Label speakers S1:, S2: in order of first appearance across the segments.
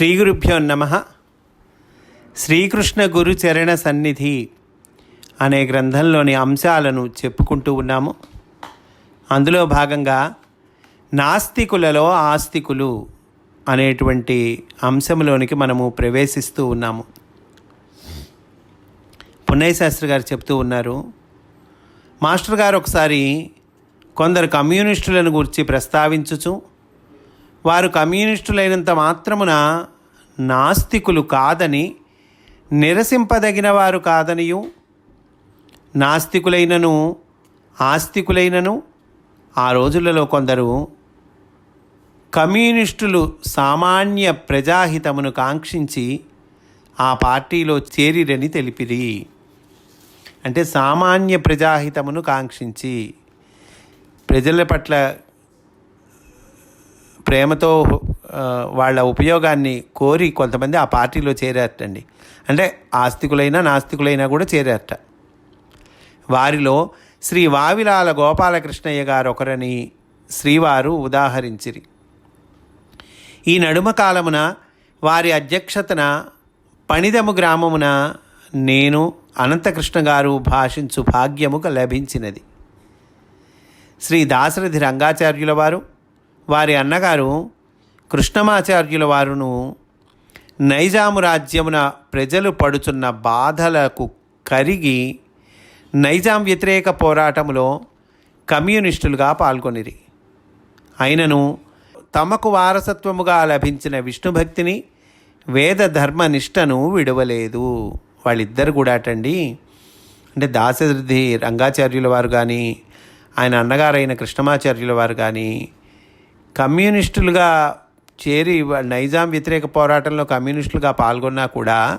S1: శ్రీ గురుభ్యో నమ. శ్రీకృష్ణ గురు చరణ సన్నిధి అనే గ్రంథంలోని అంశాలను చెప్పుకుంటూ ఉన్నాము. అందులో భాగంగా నాస్తికులలో ఆస్తికులు అనేటువంటి అంశంలోనికి మనము ప్రవేశిస్తూ ఉన్నాము. పున్నయ్య శాస్త్రి గారు చెప్తూ ఉన్నారు మాస్టర్ గారు ఒకసారి కొందరు కమ్యూనిస్టులను గురించి ప్రస్తావించుచు వారు కమ్యూనిస్టులైనంత మాత్రమున నాస్తికులు కాదని నిరసింపదగిన వారు కాదనియు నాస్తికులైనను ఆస్తికులైనను ఆ రోజులలో కొందరు కమ్యూనిస్టులు సామాన్య ప్రజాహితమును కాంక్షించి ఆ పార్టీలో చేరిరని తెలిపిరి. అంటే సామాన్య ప్రజాహితమును కాంక్షించి ప్రజల పట్ల ప్రేమతో వాళ్ళ ఉపయోగాన్ని కోరి కొంతమంది ఆ పార్టీలో చేరారటండి. అంటే ఆస్తికులైనా నాస్తికులైనా కూడా చేరారట. వారిలో శ్రీ వావిలాల గోపాలకృష్ణయ్య గారు ఒకరని శ్రీవారు ఉదాహరించిరి. ఈ నడుమ కాలమున వారి అధ్యక్షతన పణిదము గ్రామమున నేను అనంతకృష్ణ గారు భాషించు భాగ్యము లభించినది. శ్రీ దాశరథి రంగాచార్యుల వారు వారి అన్నగారు కృష్ణమాచార్యుల వారును నైజాము రాజ్యమున ప్రజలు పడుచున్న బాధలకు కరిగి నైజాం వ్యతిరేక పోరాటములో కమ్యూనిస్టులుగా పాల్గొనిరి. అయినను తమకు వారసత్వముగా లభించిన విష్ణుభక్తిని వేద ధర్మ నిష్టను విడవలేదు. వాళ్ళిద్దరు కూడా అటండి. అంటే దాసరిధి రంగాచార్యుల వారు కానీ ఆయన అన్నగారైన కృష్ణమాచార్యుల వారు కానీ కమ్యూనిస్టులుగా చేరి నైజాం వ్యతిరేక పోరాటంలో కమ్యూనిస్టులుగా పాల్గొన్నా కూడా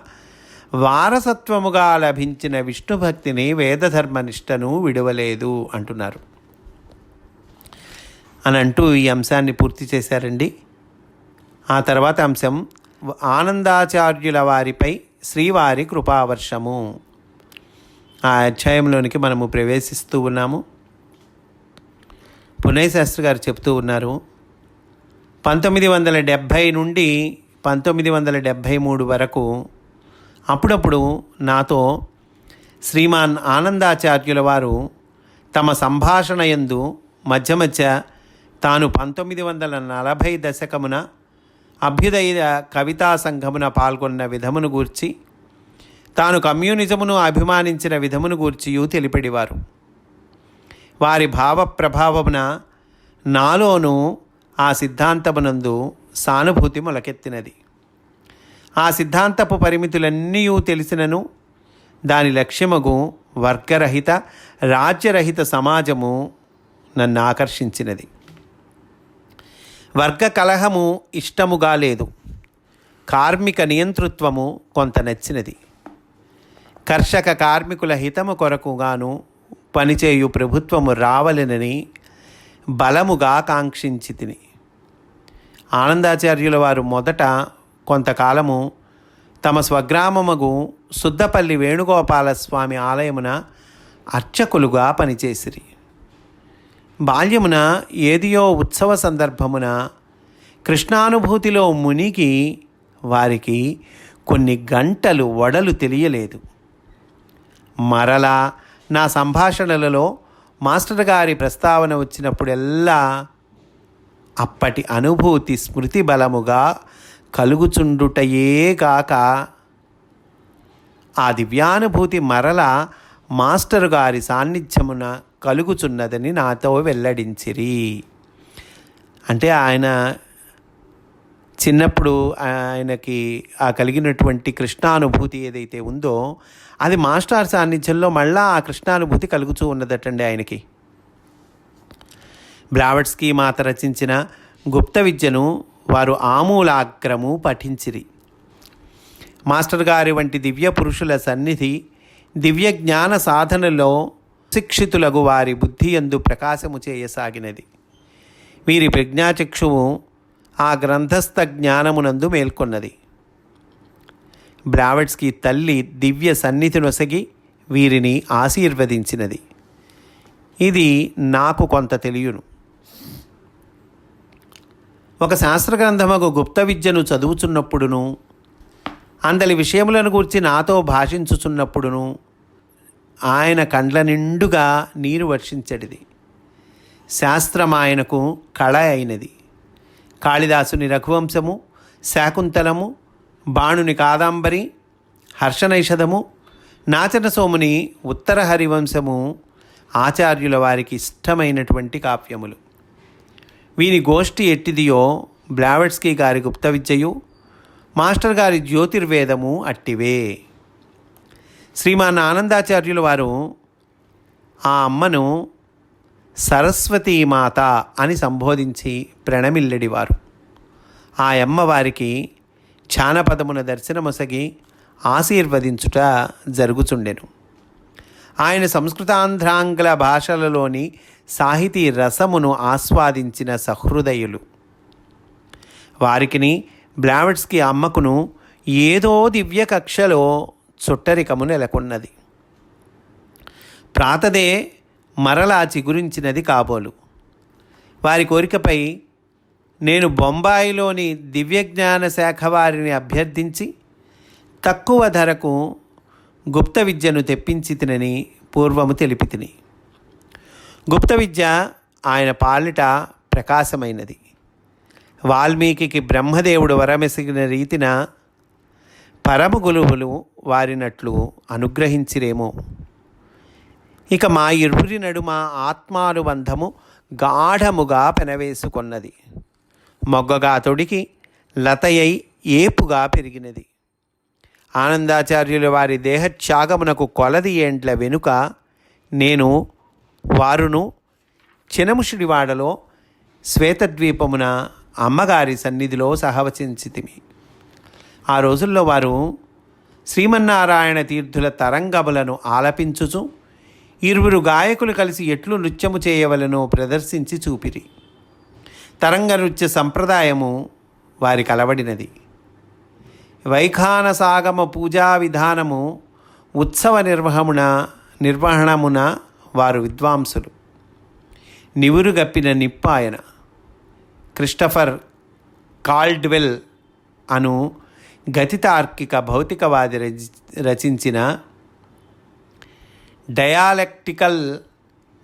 S1: వారసత్వముగా లభించిన విష్ణు భక్తిని వేదధర్మ విడవలేదు అంటున్నారు. అని అంటూ ఈ అంశాన్ని పూర్తి చేశారండి. ఆ తర్వాత అంశం ఆనందాచార్యుల వారిపై శ్రీవారి కృపావర్షము. ఆ అధ్యాయంలోనికి మనము ప్రవేశిస్తూ ఉన్నాము. పునయ్ శాస్త్రి గారు చెప్తూ ఉన్నారు పంతొమ్మిది వందల డెబ్భై నుండి పంతొమ్మిది వందల డెబ్భై మూడు వరకు అప్పుడప్పుడు నాతో శ్రీమాన్ ఆనందాచార్యుల వారు తమ సంభాషణ యందు మధ్య మధ్య తాను పంతొమ్మిది వందల నలభై దశకమున అభ్యుదయ కవితా సంఘమున పాల్గొన్న విధమును గూర్చి తాను కమ్యూనిజమును అభిమానించిన విధమును గూర్చియూ తెలిపెడివారు. వారి భావ ప్రభావమున నాలోనూ ఆ సిద్ధాంతమునందు సానుభూతి మొలకెత్తినది. ఆ సిద్ధాంతపు పరిమితులన్నీ తెలిసినను దాని లక్ష్యముగు వర్గరహిత రాజ్యరహిత సమాజము నన్ను ఆకర్షించినది. వర్గ కలహము ఇష్టముగా లేదు. కార్మిక నియంతృత్వము కొంత నచ్చినది. కర్షక కార్మికుల హితము కొరకుగాను పనిచేయు ప్రభుత్వము రావలెనని బలముగా కాంక్షించి తిని. ఆనందాచార్యుల వారు మొదట కొంతకాలము తమ స్వగ్రామముగు శుద్ధపల్లి వేణుగోపాలస్వామి ఆలయమున అర్చకులుగా పనిచేసిరి. బాల్యమున ఏదియో ఉత్సవ సందర్భమున కృష్ణానుభూతిలో మునిగి వారికి కొన్ని గంటలు వడలు తెలియలేదు. మరలా నా సంభాషణలలో మాస్టర్ గారి ప్రస్తావన వచ్చినప్పుడెల్లా అప్పటి అనుభూతి స్మృతి బలముగా కలుగుచుండుటయే కాక ఆ దివ్యానుభూతి మరల మాస్టరు గారి సాన్నిధ్యమున కలుగుచున్నదని నాతో వెల్లడించిరి. అంటే ఆయన చిన్నప్పుడు ఆయనకి ఆ కలిగినటువంటి కృష్ణానుభూతి ఏదైతే ఉందో అది మాస్టర్ సాన్నిధ్యంలో మళ్ళా ఆ కృష్ణానుభూతి కలుగుతూ ఉన్నదటండి ఆయనకి. బ్లావెట్స్కీ మాత రచించిన గుప్త విద్యను వారు ఆమూలాగ్రము పఠించిరి. మాస్టర్ గారి వంటి దివ్య పురుషుల సన్నిధి దివ్య జ్ఞాన సాధనలో శిక్షితులకు వారి బుద్ధి ఎందు ప్రకాశము చేయసాగినది. వీరి ప్రజ్ఞాచక్షువు ఆ గ్రంథస్థ జ్ఞానమునందు మేల్కొన్నది. బ్రావెట్స్కి తల్లి దివ్య సన్నిధి నొసగి వీరిని ఆశీర్వదించినది. ఇది నాకు కొంత తెలియను. ఒక శాస్త్రగ్రంథమకు గుప్త విద్యను చదువుచున్నప్పుడును అందలి విషయములను గురించి నాతో భాషించుచున్నప్పుడును ఆయన కండ్ల నిండుగా నీరు వర్షించడిది. శాస్త్రం ఆయనకు కళ అయినది. కాళిదాసుని రఘువంశము శాకుంతలము బాణుని కాదాంబరి హర్షనైషధము నాచన సోముని ఉత్తర హరివంశము ఆచార్యుల వారికి ఇష్టమైనటువంటి కావ్యములు. వీని గోష్ఠి ఎట్టిదియో బ్లావెట్స్కీ గారి గుప్త విద్యయు మాస్టర్ గారి జ్యోతిర్వేదము అట్టివే. శ్రీమాన్ ఆనందాచార్యుల వారు ఆ అమ్మను సరస్వతీమాత అని సంబోధించి ప్రణమిల్లడివారు. ఆ అమ్మవారికి ఛానపదమున దర్శనమొసగి ఆశీర్వదించుట జరుగుచుండెను. ఆయన సంస్కృతాంధ్రాంగ్ల భాషలలోని సాహితీ రసమును ఆస్వాదించిన సహృదయులు. వారికిని బ్లావెట్స్కి అమ్మకును ఏదో దివ్య కక్షలో చుట్టరికము నెలకొన్నది. ప్రాతదే మరలా చిగురించినది కాబోలు. వారి కోరికపై నేను బొంబాయిలోని దివ్యజ్ఞాన శాఖ వారిని అభ్యర్థించి తక్కువ ధరకు గుప్త విద్యను తెప్పించి తినని పూర్వము తెలిపి తిని గుప్త విద్య ఆయన పాలిట ప్రకాశమైనది. వాల్మీకి బ్రహ్మదేవుడు వరమెసిగిన రీతిన పరమ గురువులు వారినట్లు అనుగ్రహించిరేమో. ఇక మా ఇరువురి నడుమ ఆత్మానుబంధము గాఢముగా పెనవేసుకొన్నది. మొగ్గగా తొడికి లతయై ఏపుగా పెరిగినది. ఆనందాచార్యుల వారి దేహత్యాగమునకు కొలది ఏండ్ల వెనుక నేను వారును చినముషుడివాడలో శ్వేతద్వీపమున అమ్మగారి సన్నిధిలో సహవచించితిమి ఆ రోజుల్లో వారు శ్రీమన్నారాయణ తీర్థుల తరంగములను ఆలపించుచు ఇరువురు గాయకులు కలిసి ఎట్లు నృత్యము చేయవలనో ప్రదర్శించి చూపిరి. తరంగ నృత్య సంప్రదాయము వారి కలవడినది. వైఖానసాగమ పూజా విధానము ఉత్సవ నిర్వహమున నిర్వహణమున వారు విద్వాంసులు. నివురుగప్పిన నిప్పాయన క్రిస్టఫర్ కాల్డ్వెల్ అను గతితార్కిక భౌతికవాది రచి రచించిన డయాలెక్టికల్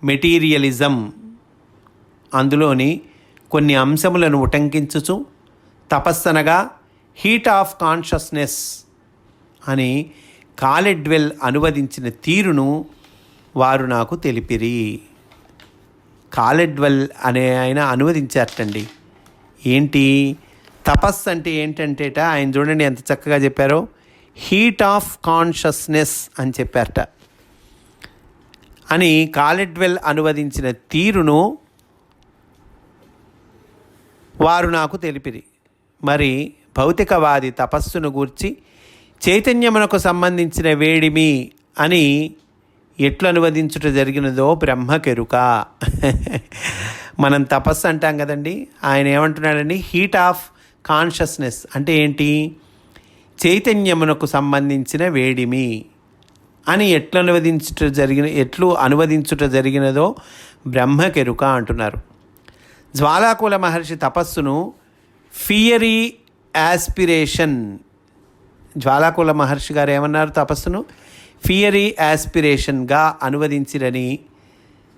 S1: మెటీరియలిజం అందులోని కొన్ని అంశములను ఉటంకించుచు తపస్సనగా హీట్ ఆఫ్ కాన్షియస్నెస్ అని కాలెడ్వెల్ అనువదించిన తీరును వారు నాకు తెలిపిరి. కాలెడ్వెల్ అనే ఆయన అనువదించారటండి. ఏంటి? తపస్సు అంటే ఏంటంటేట? ఆయన చూడండి ఎంత చక్కగా చెప్పారో. హీట్ ఆఫ్ కాన్షియస్నెస్ అని చెప్పారట. అని కాలెడ్వెల్ అనువదించిన తీరును వారు నాకు తెలిపిరి. మరి భౌతికవాది తపస్సును గూర్చి చైతన్యమునకు సంబంధించిన వేడిమి అని ఎట్లు అనువదించుట జరిగినదో బ్రహ్మకెరుక మనం తపస్సు అంటాం కదండి ఆయన ఏమంటున్నాడండి? హీట్ ఆఫ్ కాన్షియస్నెస్ అంటే ఏంటి? చైతన్యమునకు సంబంధించిన వేడిమి. అని ఎట్లు అనువదించుట జరిగిన ఎట్లు అనువదించుట జరిగినదో బ్రహ్మకెరుక అంటున్నారు. జ్వాలాకుల మహర్షి తపస్సును ఫియరీ యాస్పిరేషన్ జ్వాలాకుల మహర్షి గారు ఏమన్నారు తపస్సును? ఫియరీ యాస్పిరేషన్గా అనువదించిరని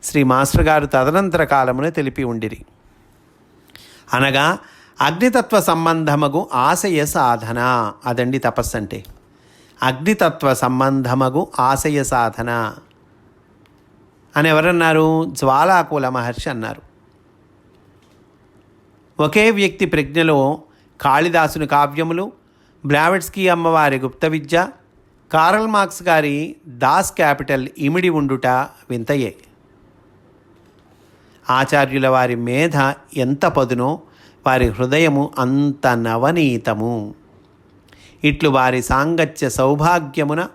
S1: శ్రీ మాస్టర్ గారు తదనంతర కాలమున తెలిపి ఉండిరి. అనగా అగ్నితత్వ సంబంధమగు ఆశయ సాధన అదండి తపస్సు అంటే అగ్నితత్వ సంబంధమగు ఆశయ సాధన అని ఎవరన్నారు? జ్వాలాకుల మహర్షి అన్నారు. ఒకే వ్యక్తి ప్రజ్ఞలో కాళిదాసుని కావ్యములు బ్లావెట్స్కీ అమ్మవారి గుప్త విద్య కారల్ మార్క్స్ గారి దాస్ క్యాపిటల్ ఇమిడి ఉండుట వింతయే. ఆచార్యుల వారి మేధ ఎంత పదునో వారి హృదయము అంత నవనీతము. ఇట్లు వారి సాంగత్య సౌభాగ్యమున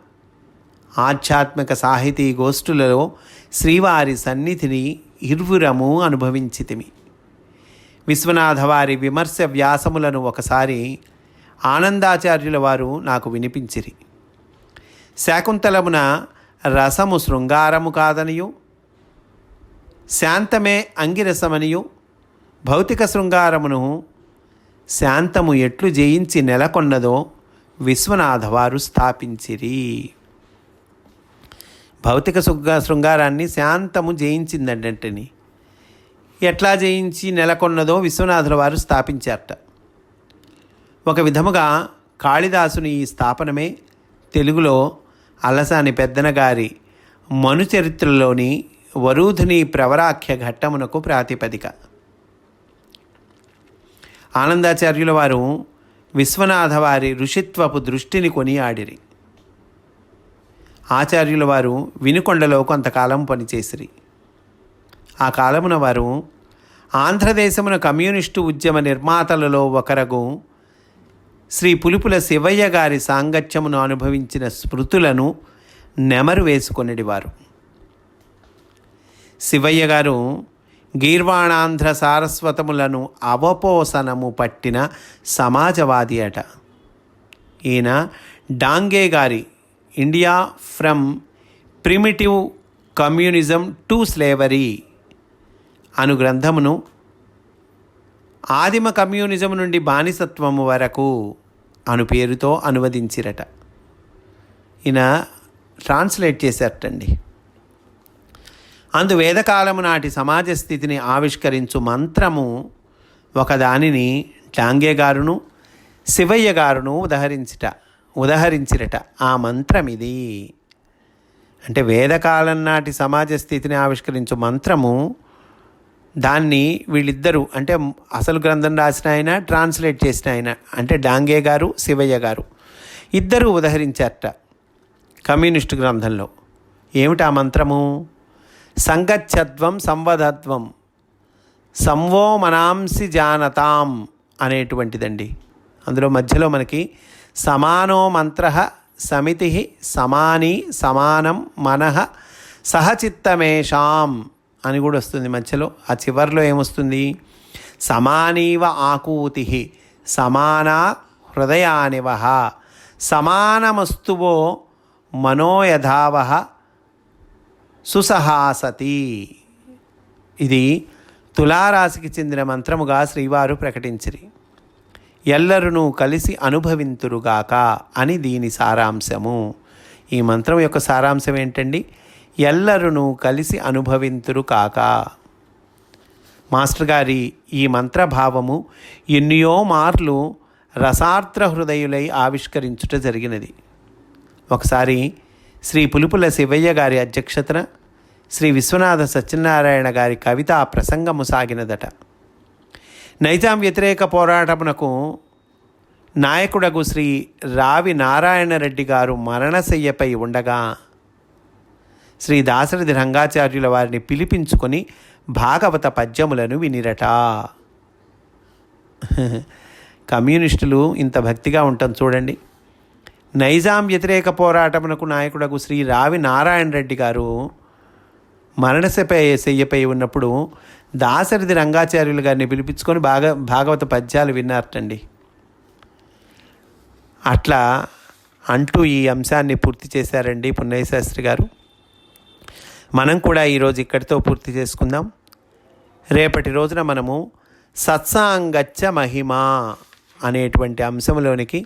S1: ఆధ్యాత్మిక సాహితీ గోష్ఠులలో శ్రీవారి సన్నిధిని ఇర్వురము అనుభవించితిమి. విశ్వనాథ వారి విమర్శ వ్యాసములను ఒకసారి ఆనందాచార్యుల వారు నాకు వినిపించిరి. శాకుంతలమున రసము శృంగారము కాదనియు శాంతమే అంగిరసమనియు భౌతిక శృంగారమును శాంతము ఎట్లు జయించి నెలకొన్నదో విశ్వనాథ వారు స్థాపించిరి. భౌతిక శృంగ శృంగారాన్ని శాంతము జయించిందంటని ఎట్లా జయించి నెలకొన్నదో విశ్వనాథుల వారు స్థాపించారట. ఒక విధముగా కాళిదాసుని ఈ స్థాపనమే తెలుగులో అలసాని పెద్దన గారి మనుచరిత్రలోని వరూధుని ప్రవరాఖ్య ఘట్టమునకు ప్రాతిపదిక. ఆనందాచార్యుల వారు విశ్వనాథవారి ఋషిత్వపు దృష్టిని కొనియాడిరి. ఆచార్యుల వారు వినుకొండలో కొంతకాలం పనిచేసిరి. ఆ కాలమున వారు ఆంధ్రదేశమున కమ్యూనిస్టు ఉద్యమ నిర్మాతలలో ఒకరగు శ్రీ పులుపుల శివయ్య గారి సాంగత్యమును అనుభవించిన స్మృతులను నెమరు వేసుకొనిడివారు. శివయ్య గారు గీర్వాణాంధ్ర సారస్వతములను అవపోసనము పట్టిన సమాజవాది అట. ఈయన డాంగే గారి India from primitive communism to slavery అను గ్రంథమును ఆదిమ కమ్యూనిజం నుండి బానిసత్వము వరకు అను పేరుతో అనువదించిరట. ఈయన ట్రాన్స్లేట్ చేశారటండి. అందు వేదకాలము నాటి సమాజ స్థితిని ఆవిష్కరించు మంత్రము ఒకదానిని డాంగే గారును శివయ్య గారును ఉదహరించిట ఉదహరించిరట. ఆ మంత్రం ఇది అంటే వేదకాలం నాటి సమాజ స్థితిని ఆవిష్కరించు మంత్రము దాన్ని వీళ్ళిద్దరూ అంటే అసలు గ్రంథం రాసిన ఆయన ట్రాన్స్లేట్ చేసిన ఆయన అంటే డాంగే గారు శివయ్య గారు ఇద్దరు ఉదహరించారట కమ్యూనిస్టు గ్రంథంలో. ఏమిటి ఆ మంత్రము? సంగచ్చత్వం సంవధత్వం సంవో మనాంసి జానతాం అనేటువంటిదండి. అందులో మధ్యలో మనకి సమానో మంత్ర సమితి సమాని సమానం మనహ సహచిత్తమేషాం అని కూడా వస్తుంది మధ్యలో. ఆ చివరిలో ఏమొస్తుంది? సమానీవ ఆకూతి సమాన హృదయానివ సమానమస్తువో మనోయధావ సుసహాసతి. ఇది తులారాశికి చెందిన మంత్రముగా శ్రీవారు ప్రకటించిరి. ఎల్లరును కలిసి అనుభవింతురుగాక అని దీని సారాంశము. ఈ మంత్రం యొక్క సారాంశం ఏంటండి? ఎల్లరును కలిసి అనుభవింతురు కాక మాస్టర్ గారి ఈ మంత్రభావము ఎన్నో మార్లు రసార్ద్ర హృదయులై ఆవిష్కరించుట జరిగినది. ఒకసారి శ్రీ పులుపుల శివయ్య గారి అధ్యక్షతన శ్రీ విశ్వనాథ సత్యనారాయణ గారి కవిత ప్రసంగము సాగినదట. నైజాం వ్యతిరేక పోరాటమునకు నాయకుడగు శ్రీ రావి నారాయణరెడ్డి గారు మరణశయ్యపై ఉండగా శ్రీ దాశరథి రంగాచార్యుల వారిని పిలిపించుకొని భాగవత పద్యములను వినిరట. కమ్యూనిస్టులు ఇంత భక్తిగా ఉంటాం చూడండి. నైజాం వ్యతిరేక పోరాటమునకు నాయకుడకు శ్రీ రావి నారాయణ రెడ్డి గారు మరణశపై శయ్యపై ఉన్నప్పుడు దాశరథి రంగాచార్యులు గారిని పిలిపించుకొని భాగ భాగవత పద్యాలు విన్నారటండి. అట్లా అంటూ ఈ అంశాన్ని పూర్తి చేశారండి పున్నయ్య శాస్త్రి గారు. మనం కూడా ఈరోజు ఇక్కడితో పూర్తి చేసుకుందాం. రేపటి రోజున మనము సత్సాంగచ్చ మహిమ అనేటువంటి అంశంలోనికి